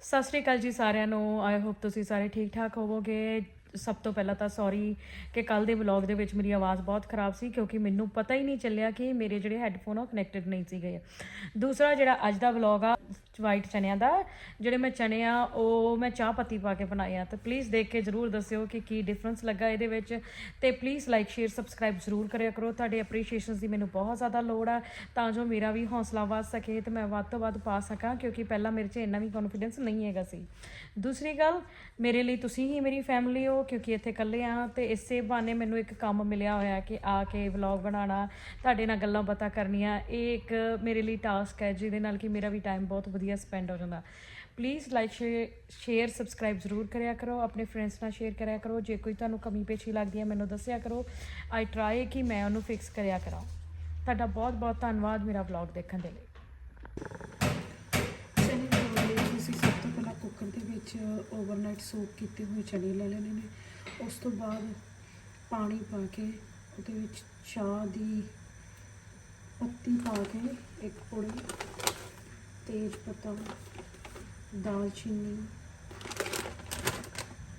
ਸਤਿ ਸ਼੍ਰੀ ਅਕਾਲ ਜੀ ਸਾਰਿਆਂ ਨੂੰ। ਆਈ ਹੋਪ ਤੁਸੀਂ ਸਾਰੇ ਠੀਕ ਠਾਕ ਹੋਵੋਗੇ। ਸਭ ਤੋਂ ਪਹਿਲਾਂ ਤਾਂ ਸੌਰੀ ਕਿ ਕੱਲ ਦੇ ਵਲੌਗ ਦੇ ਵਿੱਚ ਮੇਰੀ ਆਵਾਜ਼ ਬਹੁਤ ਖਰਾਬ ਸੀ, ਕਿਉਂਕਿ ਮੈਨੂੰ ਪਤਾ ਹੀ ਨਹੀਂ ਚੱਲਿਆ ਕਿ ਮੇਰੇ ਜਿਹੜੇ ਹੈੱਡਫੋਨ ਉਹ ਕਨੈਕਟਡ ਨਹੀਂ ਸੀਗੇ। ਦੂਸਰਾ ਜਿਹੜਾ ਅੱਜ ਦਾ ਵਲੌਗ ਆ ਵਾਈਟ ਚਨਿਆਂ ਦਾ, ਜਿਹੜੇ ਮੈਂ ਚਨੇ ਆ, ਉਹ ਮੈਂ ਚਾਹ ਪੱਤੀ ਪਾ ਕੇ ਬਣਾਏ ਆ, ਤੇ ਪਲੀਜ਼ ਦੇਖ ਕੇ ਜਰੂਰ ਦੱਸਿਓ ਕਿ ਕੀ ਡਿਫਰੈਂਸ ਲੱਗਾ ਇਹਦੇ ਵਿੱਚ। ਤੇ ਪਲੀਜ਼ ਲਾਈਕ ਸ਼ੇਅਰ ਸਬਸਕ੍ਰਾਈਬ ਜ਼ਰੂਰ ਕਰਿਆ ਕਰੋ। ਤੁਹਾਡੇ ਅਪਰੀਸ਼ੀਏਸ਼ਨਸ ਦੀ ਮੈਨੂੰ ਬਹੁਤ ਜ਼ਿਆਦਾ ਲੋੜ ਆ, ਤਾਂ ਜੋ ਮੇਰਾ ਵੀ ਹੌਸਲਾ ਵੱਧ ਸਕੇ ਤੇ ਮੈਂ ਵੱਧ ਤੋਂ ਵੱਧ ਪਾ ਸਕਾਂ, ਕਿਉਂਕਿ ਪਹਿਲਾਂ ਮੇਰੇ 'ਚ ਇੰਨਾ ਵੀ ਕੌਨਫੀਡੈਂਸ ਨਹੀਂ ਹੈਗਾ ਸੀ। ਦੂਸਰੀ ਗੱਲ, ਮੇਰੇ ਲਈ ਤੁਸੀਂ ਹੀ ਮੇਰੀ ਫੈਮਿਲੀ ਹੋ, ਕਿਉਂਕਿ ਇੱਥੇ ਇਕੱਲੇ ਆ, ਤੇ ਇਸੇ ਬਹਾਨੇ ਮੈਨੂੰ ਇੱਕ ਕੰਮ ਮਿਲਿਆ ਹੋਇਆ ਕਿ ਆ ਕੇ ਵਲੌਗ ਬਣਾਉਣਾ, ਤੁਹਾਡੇ ਨਾਲ ਗੱਲਾਂ ਬਾਤਾਂ ਕਰਨੀਆਂ, ਇਹ ਇੱਕ ਮੇਰੇ ਲਈ ਟਾਸਕ ਹੈ, ਜਿਹਦੇ ਨਾਲ ਕਿ ਮੇਰਾ ਵੀ ਟਾਈਮ ਬਹੁਤ ਵਧੀਆ ਸਪੈਂਡ ਹੋ ਜਾਂਦਾ। ਪਲੀਜ਼ ਲਾਈਕ ਸ਼ੇਅਰ ਸਬਸਕ੍ਰਾਈਬ ਜ਼ਰੂਰ ਕਰਿਆ ਕਰੋ। ਆਪਣੇ ਫਰੈਂਡਸ ਨਾਲ ਸ਼ੇਅਰ ਕਰਿਆ ਕਰੋ। ਜੇ ਕੋਈ ਤੁਹਾਨੂੰ ਕਮੀ ਪੇਸ਼ੀ ਲੱਗਦੀ ਹੈ, ਮੈਨੂੰ ਦੱਸਿਆ ਕਰੋ। ਆਈ ਟਰਾਈ ਕਿ ਮੈਂ ਉਹਨੂੰ ਫਿਕਸ ਕਰਿਆ ਕਰਾਂ। ਤੁਹਾਡਾ ਬਹੁਤ ਬਹੁਤ ਧੰਨਵਾਦ ਮੇਰਾ ਵਲੌਗ ਦੇਖਣ ਦੇ ਲਈ। ਚਨੇ ਬਣਾਉਣ ਲਈ ਤੁਸੀਂ ਸਭ ਤੋਂ ਪਹਿਲਾਂ ਕੁੱਕਰ ਦੇ ਵਿੱਚ ਓਵਰਨਾਈਟ ਸੋਕ ਕੀਤੇ ਹੋਏ ਚਨੇ ਲੈ ਲੈਣੇ ਨੇ। ਉਸ ਤੋਂ ਬਾਅਦ ਪਾਣੀ ਪਾ ਕੇ ਉਹਦੇ ਵਿੱਚ ਚਾਹ ਦੀ ਪੱਤੀ ਪਾ ਕੇ ਇੱਕ ਪੁੜੀ ਤੇਜ ਪੱਤਾ ਦਾਲਚੀਨੀ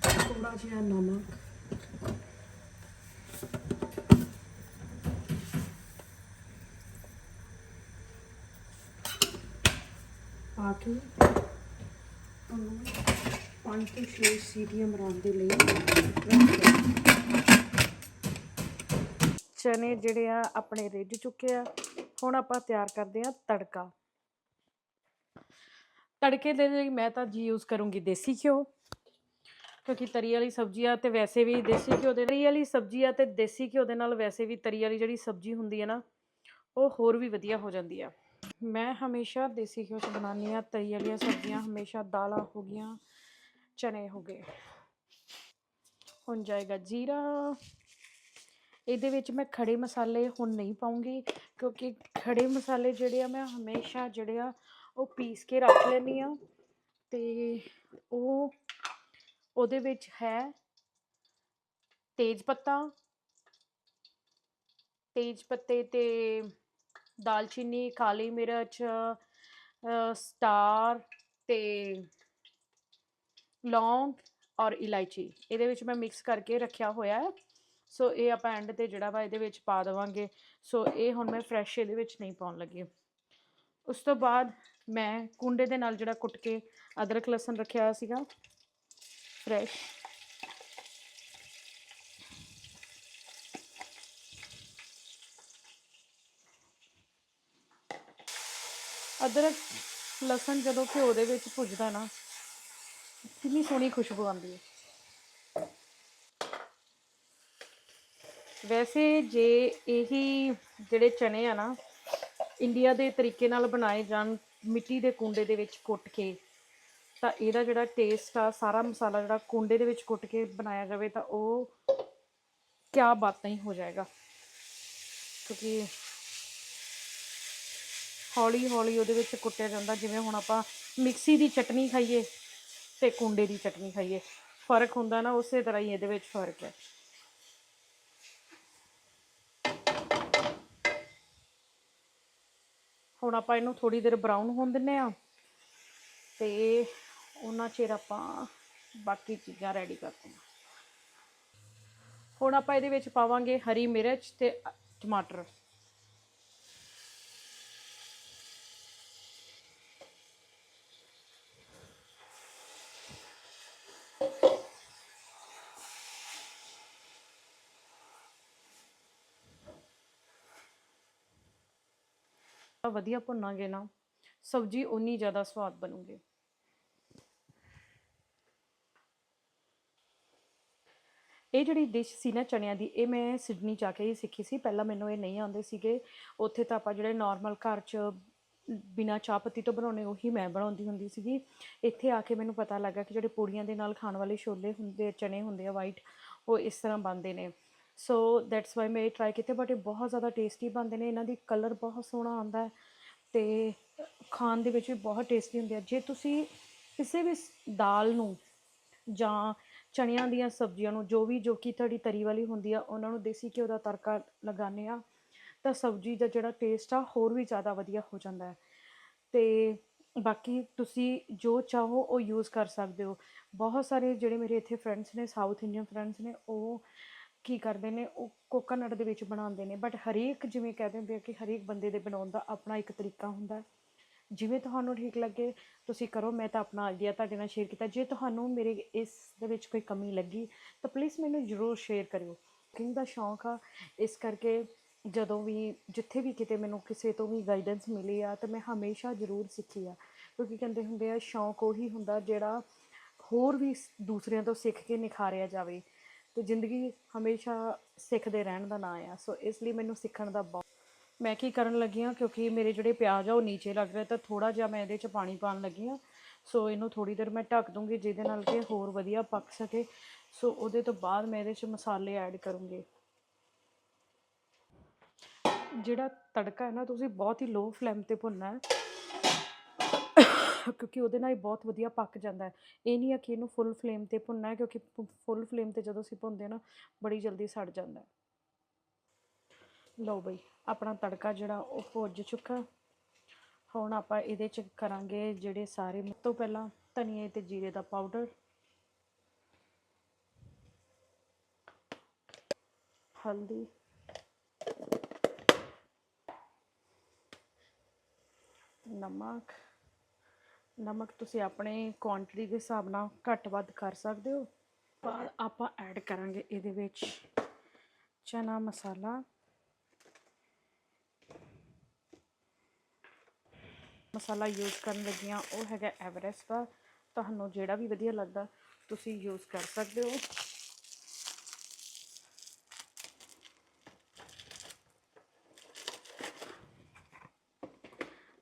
ਥੋੜਾ ਜਿਹਾ ਨਮਕ ਪਾ ਕੇ ਉਹਨੂੰ ਪੰਜ ਤੋਂ ਛੇ ਸੀਟੀਆਂ ਮਰਾਉਣ ਦੇ ਲਈ ਰੱਖ ਚਨੇ ਜਿਹੜੇ ਆ ਆਪਣੇ ਰਿੱਝ ਚੁੱਕੇ ਆ ਹੁਣ ਆਪਾਂ ਤਿਆਰ ਕਰਦੇ ਆ ਤੜਕਾ ਤੜਕੇ ਦੇ ਲਈ ਮੈਂ ਤਾਂ ਜੀ ਯੂਜ਼ ਕਰੂੰਗੀ ਦੇਸੀ ਘਿਓ, ਕਿਉਂਕਿ ਤਰੀ ਵਾਲੀ ਸਬਜ਼ੀ ਆ ਤੇ ਵੈਸੇ ਵੀ ਦੇਸੀ ਘਿਓ ਦੇ ਤਰੀ ਵਾਲੀ ਸਬਜ਼ੀ ਆ ਤੇ ਦੇਸੀ ਘਿਓ ਦੇ ਨਾਲ ਵੈਸੇ ਵੀ ਤਰੀ ਵਾਲੀ ਜਿਹੜੀ ਸਬਜ਼ੀ ਹੁੰਦੀ ਹੈ ਨਾ, ਉਹ ਹੋਰ ਵੀ ਵਧੀਆ ਹੋ ਜਾਂਦੀ ਆ। ਮੈਂ ਹਮੇਸ਼ਾ ਦੇਸੀ ਘਿਓ 'ਚ ਬਣਾਉਂਦੀ ਆ ਤਰੀ ਵਾਲੀਆਂ ਸਬਜ਼ੀਆਂ ਹਮੇਸ਼ਾ ਦਾਲਾਂ ਹੋ ਗਈਆਂ, ਚਨੇ ਹੋ ਗਏ। ਹੁਣ ਜਾਏਗਾ ਜੀਰਾ। ਇਹਦੇ ਵਿੱਚ ਮੈਂ ਖੜੇ ਮਸਾਲੇ ਹੁਣ ਨਹੀਂ ਪਾਉਂਗੀ, ਕਿਉਂਕਿ ਖੜੇ ਮਸਾਲੇ ਜਿਹੜੇ ਆ ਮੈਂ ਹਮੇਸ਼ਾ ਜਿਹੜੇ ਆ ਉਹ ਪੀਸ ਕੇ ਰੱਖ ਲੈਂਦੀ ਆ ਤੇ ਉਹ ਉਹਦੇ ਵਿੱਚ ਹੈ ਤੇਜ ਪੱਤਾ, ਤੇਜ ਪੱਤੇ ਤੇ ਦਾਲਚੀਨੀ, ਕਾਲੀ ਮਿਰਚ ਸਟਾਰ ਤੇ ਲੌਂਗ ਔਰ ਇਲਾਇਚੀ। ਇਹਦੇ ਵਿੱਚ ਮੈਂ ਮਿਕਸ ਕਰਕੇ ਰੱਖਿਆ ਹੋਇਆ ਹੈ। ਸੋ ਇਹ ਆਪਾਂ ਐਂਡ ਤੇ ਜਿਹੜਾ ਵਾ ਇਹਦੇ ਵਿੱਚ ਪਾ ਦੇਵਾਂਗੇ। ਸੋ ਇਹ ਹੁਣ ਮੈਂ ਫਰੈਸ਼ ਇਹਦੇ ਵਿੱਚ ਨਹੀਂ ਪਾਉਣ ਲੱਗੀ। ਉਸ ਤੋਂ ਬਾਅਦ ਮੈਂ ਕੁੰਡੇ ਦੇ ਨਾਲ ਜਿਹੜਾ ਕੁੱਟ ਕੇ ਅਦਰਕ, ਲਸਣ ਰੱਖਿਆ ਹੋਇਆ ਸੀਗਾ ਫਰੈਸ਼ ਅਦਰਕ, ਲਸਣ ਜਦੋਂ ਘਿਓ ਦੇ ਵਿੱਚ ਭੁੱਜਦਾ ਨਾ, ਕਿੰਨੀ ਸੋਹਣੀ ਖੁਸ਼ਬੂ ਆਉਂਦੀ ਹੈ। ਵੈਸੇ ਜੇ ਇਹੀ ਜਿਹੜੇ ਚਨੇ ਆ ਨਾ ਇੰਡੀਆ ਦੇ ਤਰੀਕੇ ਨਾਲ ਬਣਾਏ ਜਾਣ, ਮਿੱਟੀ ਦੇ ਕੁੰਡੇ ਦੇ ਵਿੱਚ ਕੁੱਟ ਕੇ, ਤਾਂ ਇਹਦਾ ਜਿਹੜਾ ਟੇਸਟ ਆ, ਸਾਰਾ ਮਸਾਲਾ ਜਿਹੜਾ ਕੁੰਡੇ ਦੇ ਵਿੱਚ ਕੁੱਟ ਕੇ ਬਣਾਇਆ ਜਾਵੇ, ਤਾਂ ਉਹ ਕਿਆ ਬਾਤ ਨਹੀਂ ਹੋ ਜਾਏਗਾ। ਕਿਉਂਕਿ ਹੌਲੀ ਹੌਲੀ ਉਹਦੇ ਵਿੱਚ ਕੁੱਟਿਆ ਜਾਂਦਾ, ਜਿਵੇਂ ਹੁਣ ਆਪਾਂ ਮਿਕਸੀ ਦੀ ਚਟਨੀ ਖਾਈਏ ਤੇ ਕੁੰਡੇ ਦੀ ਚਟਨੀ ਖਾਈਏ। ਫ਼ਰਕ ਹੁੰਦਾ ਨਾ, ਉਸੇ ਤਰ੍ਹਾਂ ਹੀ ਇਹਦੇ ਵਿੱਚ ਫ਼ਰਕ ਹੈ। ਹੁਣ ਆਪਾਂ ਇਹਨੂੰ ਥੋੜੀ ਦੇਰ ਬਰਾਊਨ ਹੋਣ ਦਿੰਨੇ ਆ ਤੇ ਉਹਨਾਂ ਚਿਰ ਆਪਾਂ ਬਾਕੀ ਚੀਜ਼ਾਂ ਰੈਡੀ ਕਰਦੇ ਹਾਂ ਹੁਣ ਆਪਾਂ ਇਹਦੇ ਵਿੱਚ ਪਾਵਾਂਗੇ ਹਰੀ ਮਿਰਚ ਤੇ ਟਮਾਟਰ। ਵਧੀਆ ਭੁੰਨਾਂਗੇ ਨਾ, ਸਬਜ਼ੀ ਉਨੀ ਜ਼ਿਆਦਾ ਸਵਾਦ ਬਣੂਗੀ। ਇਹ ਜਿਹੜੀ ਡਿਸ਼ ਸੀ ਨਾ ਚਣਿਆਂ ਦੀ, ਇਹ ਮੈਂ ਸਿਡਨੀ ਜਾ ਕੇ ਹੀ ਸਿੱਖੀ ਸੀ। ਪਹਿਲਾਂ ਮੈਨੂੰ ਇਹ ਨਹੀਂ ਆਉਂਦੇ ਸੀਗੇ। ਉੱਥੇ ਤਾਂ ਆਪਾਂ ਜਿਹੜੇ ਨਾਰਮਲ ਘਰ 'ਚ ਬਿਨਾ ਚਾਹ ਪੱਤੀ ਤੋਂ ਬਣਾਉਣੇ ਉਹੀ ਮੈਂ ਬਣਾਉਂਦੀ ਹੁੰਦੀ ਸੀਗੀ। ਇੱਥੇ ਆ ਕੇ ਮੈਨੂੰ ਪਤਾ ਲੱਗਾ ਕਿ ਜਿਹੜੇ ਪੂੜੀਆਂ ਦੇ ਨਾਲ ਖਾਣ ਵਾਲੇ ਛੋਲੇ ਹੁੰਦੇ ਚਣੇ ਹੁੰਦੇ ਆ ਵਾਈਟ ਉਹ ਇਸ ਤਰ੍ਹਾਂ ਬਣਦੇ ਨੇ। ਸੋ ਦੈਟਸ ਵਾਈ ਮੈਂ ਇਹ ਟਰਾਈ ਕੀਤੇ ਬਟ ਇਹ ਬਹੁਤ ਜ਼ਿਆਦਾ ਟੇਸਟੀ ਬਣਦੇ ਨੇ, ਇਹਨਾਂ ਦੀ ਕਲਰ ਬਹੁਤ ਸੋਹਣਾ ਆਉਂਦਾ ਹੈ ਤੇ ਖਾਣ ਦੇ ਵਿੱਚ ਵੀ ਬਹੁਤ ਟੇਸਟੀ ਹੁੰਦੇ ਆ। ਜੇ ਤੁਸੀਂ ਕਿਸੇ ਵੀ ਸ- ਦਾਲ ਨੂੰ ਜਾਂ ਚਣਿਆਂ ਦੀਆਂ ਸਬਜ਼ੀਆਂ ਨੂੰ, ਜੋ ਵੀ, ਜੋ ਕਿ ਤੁਹਾਡੀ ਤਰੀ ਵਾਲੀ ਹੁੰਦੀ ਆ, ਉਹਨਾਂ ਨੂੰ ਦੇਸੀ ਘਿਓ ਦਾ ਤੜਕਾ ਲਗਾਉਂਦੇ ਆ, ਤਾਂ ਸਬਜ਼ੀ ਦਾ ਜਿਹੜਾ ਟੇਸਟ ਆ, ਹੋਰ ਵੀ ਜ਼ਿਆਦਾ ਵਧੀਆ ਹੋ ਜਾਂਦਾ ਹੈ। ਤੇ ਬਾਕੀ ਤੁਸੀਂ ਜੋ ਚਾਹੋ, ਉਹ ਯੂਜ਼ ਕਰ ਸਕਦੇ ਹੋ। ਬਹੁਤ ਸਾਰੇ ਜਿਹੜੇ ਮੇਰੇ ਇੱਥੇ ਫਰੈਂਡਸ ਨੇ ਸਾਊਥ ਇੰਡੀਅਨ ਫਰੈਂਡਸ ਨੇ, ਉਹ ਕੀ ਕਰਦੇ ਨੇ, ਉਹ ਕੋਕੋਨਟ ਦੇ ਵਿੱਚ ਬਣਾਉਂਦੇ ਨੇ। ਬਟ ਹਰੇਕ ਜਿਵੇਂ ਕਹਿ ਦਿੰਦੇ ਆ ਕਿ ਹਰੇਕ ਬੰਦੇ ਦੇ ਬਣਾਉਣ ਦਾ ਆਪਣਾ ਇੱਕ ਤਰੀਕਾ ਹੁੰਦਾ ਜਿਵੇਂ ਤੁਹਾਨੂੰ ਠੀਕ ਲੱਗੇ, ਤੁਸੀਂ ਕਰੋ, ਮੈਂ ਤਾਂ ਆਪਣਾ ਆਈਡੀਆ ਤੁਹਾਡੇ ਨਾਲ ਸ਼ੇਅਰ ਕੀਤਾ। ਜੇ ਤੁਹਾਨੂੰ ਮੇਰੇ ਇਸ ਦੇ ਵਿੱਚ ਕੋਈ ਕਮੀ ਲੱਗੀ, ਤਾਂ ਪਲੀਜ਼ ਮੈਨੂੰ ਜ਼ਰੂਰ ਸ਼ੇਅਰ ਕਰਿਓ। ਕੁਕਿੰਗ ਦਾ ਸ਼ੌਂਕ ਆ। ਇਸ ਕਰਕੇ ਜਦੋਂ ਵੀ, ਜਿੱਥੇ ਵੀ ਕਿਤੇ ਮੈਨੂੰ ਕਿਸੇ ਤੋਂ ਵੀ ਗਾਈਡੈਂਸ ਮਿਲੀ ਆ, ਤਾਂ ਮੈਂ ਹਮੇਸ਼ਾ ਜ਼ਰੂਰ ਸਿੱਖੀ ਆ। ਕਿਉਂਕਿ ਕਹਿੰਦੇ ਹੁੰਦੇ ਆ, ਸ਼ੌਂਕ ਉਹੀ ਹੁੰਦਾ ਜਿਹੜਾ ਹੋਰ ਵੀ ਦੂਸਰਿਆਂ ਤੋਂ ਸਿੱਖ ਕੇ ਨਿਖਾਰਿਆ ਜਾਵੇ। ਤੇ ਜ਼ਿੰਦਗੀ ਹਮੇਸ਼ਾ ਸਿੱਖਦੇ ਰਹਿਣ ਦਾ ਨਾਂ ਆ। ਸੋ ਇਸ ਲਈ ਮੈਨੂੰ ਸਿੱਖਣ ਦਾ ਬਹੁਤ ਮੈਂ ਕੀ ਕਰਨ ਲੱਗੀ ਹਾਂ, ਕਿਉਂਕਿ ਮੇਰੇ ਜਿਹੜੇ ਪਿਆਜ਼ ਆ, ਉਹ ਨੀਚੇ ਲੱਗ ਰਹੇ, ਤਾਂ ਥੋੜਾ ਜਿਹਾ ਮੈਂ ਇਹਦੇ 'ਚ ਪਾਣੀ ਪਾਉਣ ਲੱਗੀ ਹਾਂ। ਸੋ ਇਹਨੂੰ ਥੋੜੀ ਦੇਰ ਮੈਂ ਢੱਕ ਦੂੰਗੀ, ਜਿਹਦੇ ਨਾਲ ਕਿ ਹੋਰ ਵਧੀਆ ਪੱਕ ਸਕੇ। ਸੋ ਉਹਦੇ ਤੋਂ ਬਾਅਦ ਮੈਂ ਇਹਦੇ 'ਚ ਮਸਾਲੇ ਐਡ ਕਰੂੰਗੀ। ਜਿਹੜਾ ਤੜਕਾ ਹੈ ਨਾ, ਤੁਸੀਂ ਬਹੁਤ ਹੀ ਲੋ ਫਲੇਮ ਤੇ ਭੁੰਨਣਾ ਹੈ। ਕਿਉਂਕਿ ਉਹਦੇ ਨਾਲ ਹੀ ਬਹੁਤ ਵਧੀਆ ਪੱਕ ਜਾਂਦਾ ਹੈ। ਇਹ ਨਹੀਂ ਆ ਕਿ ਇਹਨੂੰ ਫੁੱਲ ਫਲੇਮ ਤੇ ਭੁੰਨਣਾ ਹੈ, ਕਿਉਂਕਿ ਫੁੱਲ ਫਲੇਮ ਤੇ ਜਦੋਂ ਅਸੀਂ ਭੁੰਨਦੇ ਹਾਂ ਨਾ, ਬੜੀ ਜਲਦੀ ਸੜ ਜਾਂਦਾ ਹੈ। ਲਓ ਬਈ, ਆਪਣਾ ਤੜਕਾ ਜਿਹੜਾ ਉਹ ਭੁੱਜ ਚੁੱਕਾ ਹੁਣ ਆਪਾਂ ਇਹਦੇ ਚ ਕਰਾਂਗੇ ਜਿਹੜੇ ਸਾਰੇ, ਸਭ ਤੋਂ ਪਹਿਲਾਂ ਧਨੀਏ ਤੇ ਜੀਰੇ ਦਾ ਪਾਊਡਰ ਹਲਦੀ। ਨਮਕ। ਨਮਕ ਤੁਸੀਂ ਆਪਣੇ ਕੁਆਂਟੀਟੀ ਦੇ ਹਿਸਾਬ ਨਾਲ ਘੱਟ ਵੱਧ ਕਰ ਸਕਦੇ ਹੋ। ਬਾਅਦ ਆਪਾਂ ਐਡ ਕਰਾਂਗੇ ਇਹਦੇ ਵਿੱਚ ਚਨਾ ਮਸਾਲਾ। ਮਸਾਲਾ ਯੂਜ਼ ਕਰਨ ਲੱਗੀਆਂ, ਉਹ ਹੈਗਾ ਐਵਰੈਸਟ ਦਾ। ਤੁਹਾਨੂੰ ਜਿਹੜਾ ਵੀ ਵਧੀਆ ਲੱਗਦਾ, ਤੁਸੀਂ ਯੂਜ਼ ਕਰ ਸਕਦੇ ਹੋ।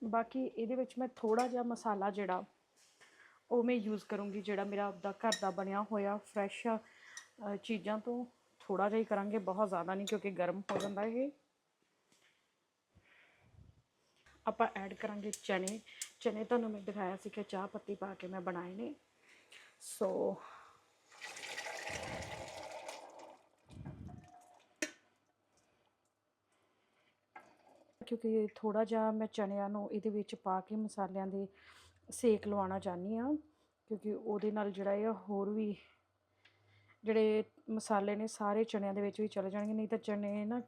ਬਾਕੀ ਇਹਦੇ ਵਿੱਚ ਮੈਂ ਥੋੜਾ ਜਿਹਾ ਮਸਾਲਾ ਜਿਹੜਾ, ਉਹ ਮੈਂ ਯੂਜ਼ ਕਰੂੰਗੀ, ਜਿਹੜਾ ਮੇਰਾ ਆਪਦਾ ਘਰ ਦਾ ਬਣਿਆ ਹੋਇਆ ਫਰੈਸ਼ ਚੀਜ਼ਾਂ ਤੋਂ ਥੋੜਾ ਜਿਹਾ ਹੀ ਕਰਾਂਗੇ, ਬਹੁਤ ਜ਼ਿਆਦਾ ਨਹੀਂ ਕਿਉਂਕਿ ਗਰਮ ਹੋ ਜਾਂਦਾ ਇਹ। ਆਪਾਂ ਐਡ ਕਰਾਂਗੇ ਚਨੇ ਚਨੇ ਤੁਹਾਨੂੰ ਮੈਂ ਦਿਖਾਇਆ ਸੀ ਕਿ ਚਾਹ ਪੱਤੀ ਪਾ ਕੇ ਮੈਂ ਬਣਾਏ ਨੇ। ਸੋ ਕਿਉਂਕਿ ਥੋੜਾ ਜਿਹਾ ਮੈਂ ਚਣਿਆਂ ਨੂੰ ਇਹਦੇ ਵਿੱਚ ਪਾ ਕੇ ਮਸਾਲਿਆਂ ਦੇ ਸੇਕ ਲਵਾਉਣਾ ਚਾਹੁੰਦੀ ਆ ਕਿਉਂਕਿ ਉਹਦੇ ਨਾਲ ਜਿਹੜਾ ਆ ਹੋਰ ਵੀ ਜਿਹੜੇ ਮਸਾਲੇ ਨੇ ਸਾਰੇ ਚਣਿਆਂ ਦੇ ਵਿੱਚ ਵੀ ਚਲੇ ਜਾਣਗੇ, ਨਹੀਂ ਤਾਂ ਚਣੇ ਨਾ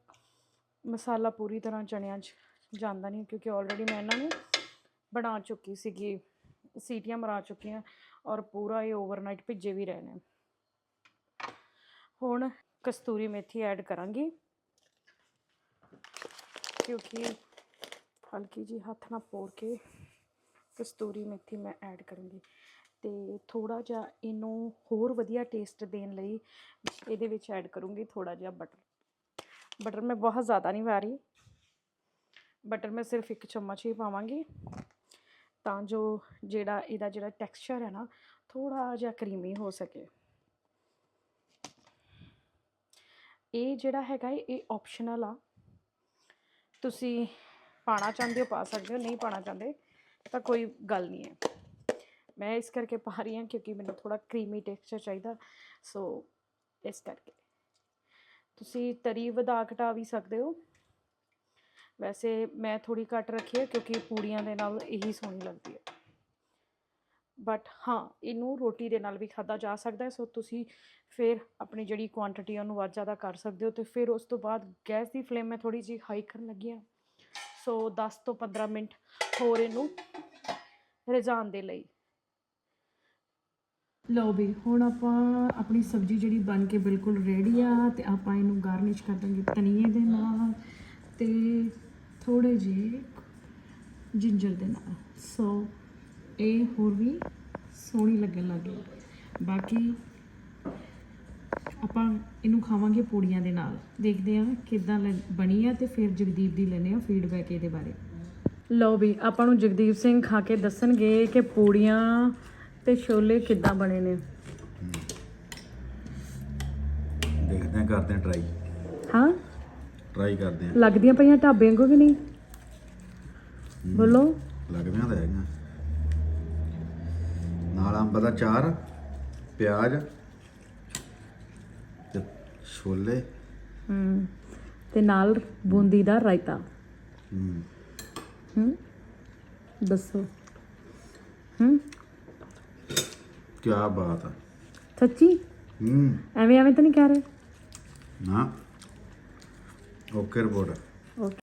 ਮਸਾਲਾ ਪੂਰੀ ਤਰ੍ਹਾਂ ਚਣਿਆਂ 'ਚ ਜਾਂਦਾ ਨਹੀਂ, ਕਿਉਂਕਿ ਆਲਰੇਡੀ ਮੈਂ ਇਹਨਾਂ ਨੂੰ ਬਣਾ ਚੁੱਕੀ ਸੀਗੀ, ਸੀਟੀਆਂ ਮਰਾ ਚੁੱਕੀਆਂ ਔਰ ਪੂਰਾ ਇਹ ਓਵਰਨਾਈਟ ਭਿੱਜੇ ਵੀ ਰਹੇ ਨੇ। ਹੁਣ ਕਸਤੂਰੀ ਮੇਥੀ ਐਡ ਕਰਾਂਗੀ। ਕਿਉਂਕਿ ਹਲਕੀ ਜੀ ਹੱਥ ਨਾਲ ਪੋਰ ਕੇ ਕਸਤੂਰੀ ਮੇਥੀ ਮੈਂ ਐਡ ਕਰੂੰਗੀ। ਤੇ ਥੋੜਾ ਜਿਹਾ ਇਹਨੂੰ ਹੋਰ ਵਧੀਆ ਟੇਸਟ ਦੇਣ ਲਈ ਇਹਦੇ ਵਿੱਚ ਐਡ ਕਰੂੰਗੀ ਥੋੜਾ ਜਿਹਾ ਬਟਰ ਬਟਰ ਮੈਂ ਬਹੁਤ ਜ਼ਿਆਦਾ ਨਹੀਂ ਪਾ ਰਹੀ। ਬਟਰ ਮੈਂ ਸਿਰਫ ਇੱਕ ਚਮਚ ਹੀ ਪਾਵਾਂਗੀ। ਤਾਂ ਜੋ ਜਿਹੜਾ ਇਹਦਾ ਜਿਹੜਾ ਟੈਕਸਚਰ ਹੈ ਨਾ ਥੋੜਾ ਜਿਹਾ ਕਰੀਮੀ ਹੋ ਸਕੇ। ਇਹ ਜਿਹੜਾ ਹੈਗਾ ਇਹ ਆਪਸ਼ਨਲ ਆ। ਤੁਸੀਂ ਪਾਣਾ ਚਾਹੁੰਦੇ ਹੋ, ਪਾ ਸਕਦੇ ਹੋ, ਨਹੀਂ ਪਾਣਾ ਚਾਹੁੰਦੇ, ਤਾਂ ਕੋਈ ਗੱਲ ਨਹੀਂ ਹੈ। ਮੈਂ ਇਸ ਕਰਕੇ ਪਾ ਰਹੀ ਹਾਂ ਕਿਉਂਕਿ ਮੈਨੂੰ ਥੋੜਾ ਕਰੀਮੀ ਟੈਕਸਚਰ ਚਾਹੀਦਾ ਸੋ ਇਸ ਕਰਕੇ। ਤੁਸੀਂ ਤਰੀ ਵਧਾ ਘਟਾ ਵੀ ਸਕਦੇ ਹੋ। ਵੈਸੇ ਮੈਂ ਥੋੜੀ ਘੱਟ ਰੱਖੀ ਹੈ ਕਿਉਂਕਿ ਪੂੜੀਆਂ ਦੇ ਨਾਲ ਇਹੀ ਸੋਹਣੀ ਲੱਗਦੀ ਹੈ। ਬਟ ਹਾਂ, ਇਹਨੂੰ ਰੋਟੀ ਦੇ ਨਾਲ ਵੀ ਖਾਦਾ ਜਾ ਸਕਦਾ ਹੈ, ਸੋ ਤੁਸੀਂ ਫਿਰ ਆਪਣੀ ਜਿਹੜੀ ਕੁਆਂਟੀਟੀ ਉਹਨੂੰ ਵੱਧ ਜ਼ਿਆਦਾ ਕਰ ਸਕਦੇ ਹੋ ਤੇ ਫਿਰ ਉਸ ਤੋਂ ਬਾਅਦ ਗੈਸ ਦੀ ਫਲੇਮ ਮੈਂ ਥੋੜੀ ਜਿਹੀ ਹਾਈ ਕਰਨ ਲੱਗੀ ਹਾਂ। ਸੋ 10 ਤੋਂ 15 ਮਿੰਟ ਹੋਰ ਇਹਨੂੰ ਰਿਝਾਉਣ ਦੇ ਲਈ। ਲਓ ਵੀ, ਹੁਣ ਆਪਾਂ ਆਪਣੀ ਸਬਜ਼ੀ ਜਿਹੜੀ ਬਣ ਕੇ ਬਿਲਕੁਲ ਰੈਡੀ ਆ ਤੇ ਆਪਾਂ ਇਹਨੂੰ ਗਾਰਨਿਸ਼ ਕਰ ਦਾਂਗੇ ਧਨੀਏ ਦੇ ਨਾਲ ਤੇ ਥੋੜੇ ਜਿਹੇ ਜਿੰਜਰ ਦੇ ਨਾਲ। ਸੋ ਇਹ ਹੋਰ ਵੀ ਸੋਹਣੀ ਲੱਗਣ ਲੱਗੀ ਬਾਕੀ ਆਪਾਂ ਇਹਨੂੰ ਖਾਵਾਂਗੇ ਪੂੜੀਆਂ ਦੇ ਨਾਲ। ਦੇਖਦੇ ਹਾਂ ਕਿਦਾਂ ਬਣੀ ਆ ਤੇ ਫਿਰ ਜਗਦੀਪ ਦੀ ਲੈਨੇ ਆ ਫੀਡਬੈਕ ਇਹਦੇ ਬਾਰੇ। ਲਓ ਵੀ ਆਪਾਂ ਨੂੰ ਜਗਦੀਪ ਸਿੰਘ ਖਾ ਕੇ ਦੱਸਣਗੇ ਕਿ ਪੂੜੀਆਂ ਤੇ ਛੋਲੇ ਕਿੱਦਾਂ ਬਣੇ ਨੇ। ਦੇਖਦੇ ਆ ਕਰਦੇ ਆ ਟਰਾਈ ਹਾਂ? ਟਰਾਈ ਕਰਦੇ ਆ ਲੱਗਦੀਆਂ ਪਈਆਂ ਢਾਬੇ ਵਾਂਗੂ ਕਿ ਨਹੀਂ? ਬੋਲੋ। ਲੱਗਦੀਆਂ ਤਾਂ ਹੈਗੀਆਂ। ਨਾਲ ਅੰਬ ਦਾ ਚਾਰ ਪਿਆਜ਼ ਤੇ ਛੋਲੇ। ਹੂੰ ਤੇ ਨਾਲ ਬੂੰਦੀ ਦਾ ਰਾਇਤਾ। ਹੂੰ। ਹੂੰ ਦੱਸੋ। ਹੂੰ। ਕੀ ਬਾਤ ਆ। ਸੱਚੀ? ਹੂੰ। ਐਵੇਂ ਐਵੇਂ ਤਾਂ ਨਹੀਂ ਕਹਿ ਰਹੇ? ਨਾ। Okay report.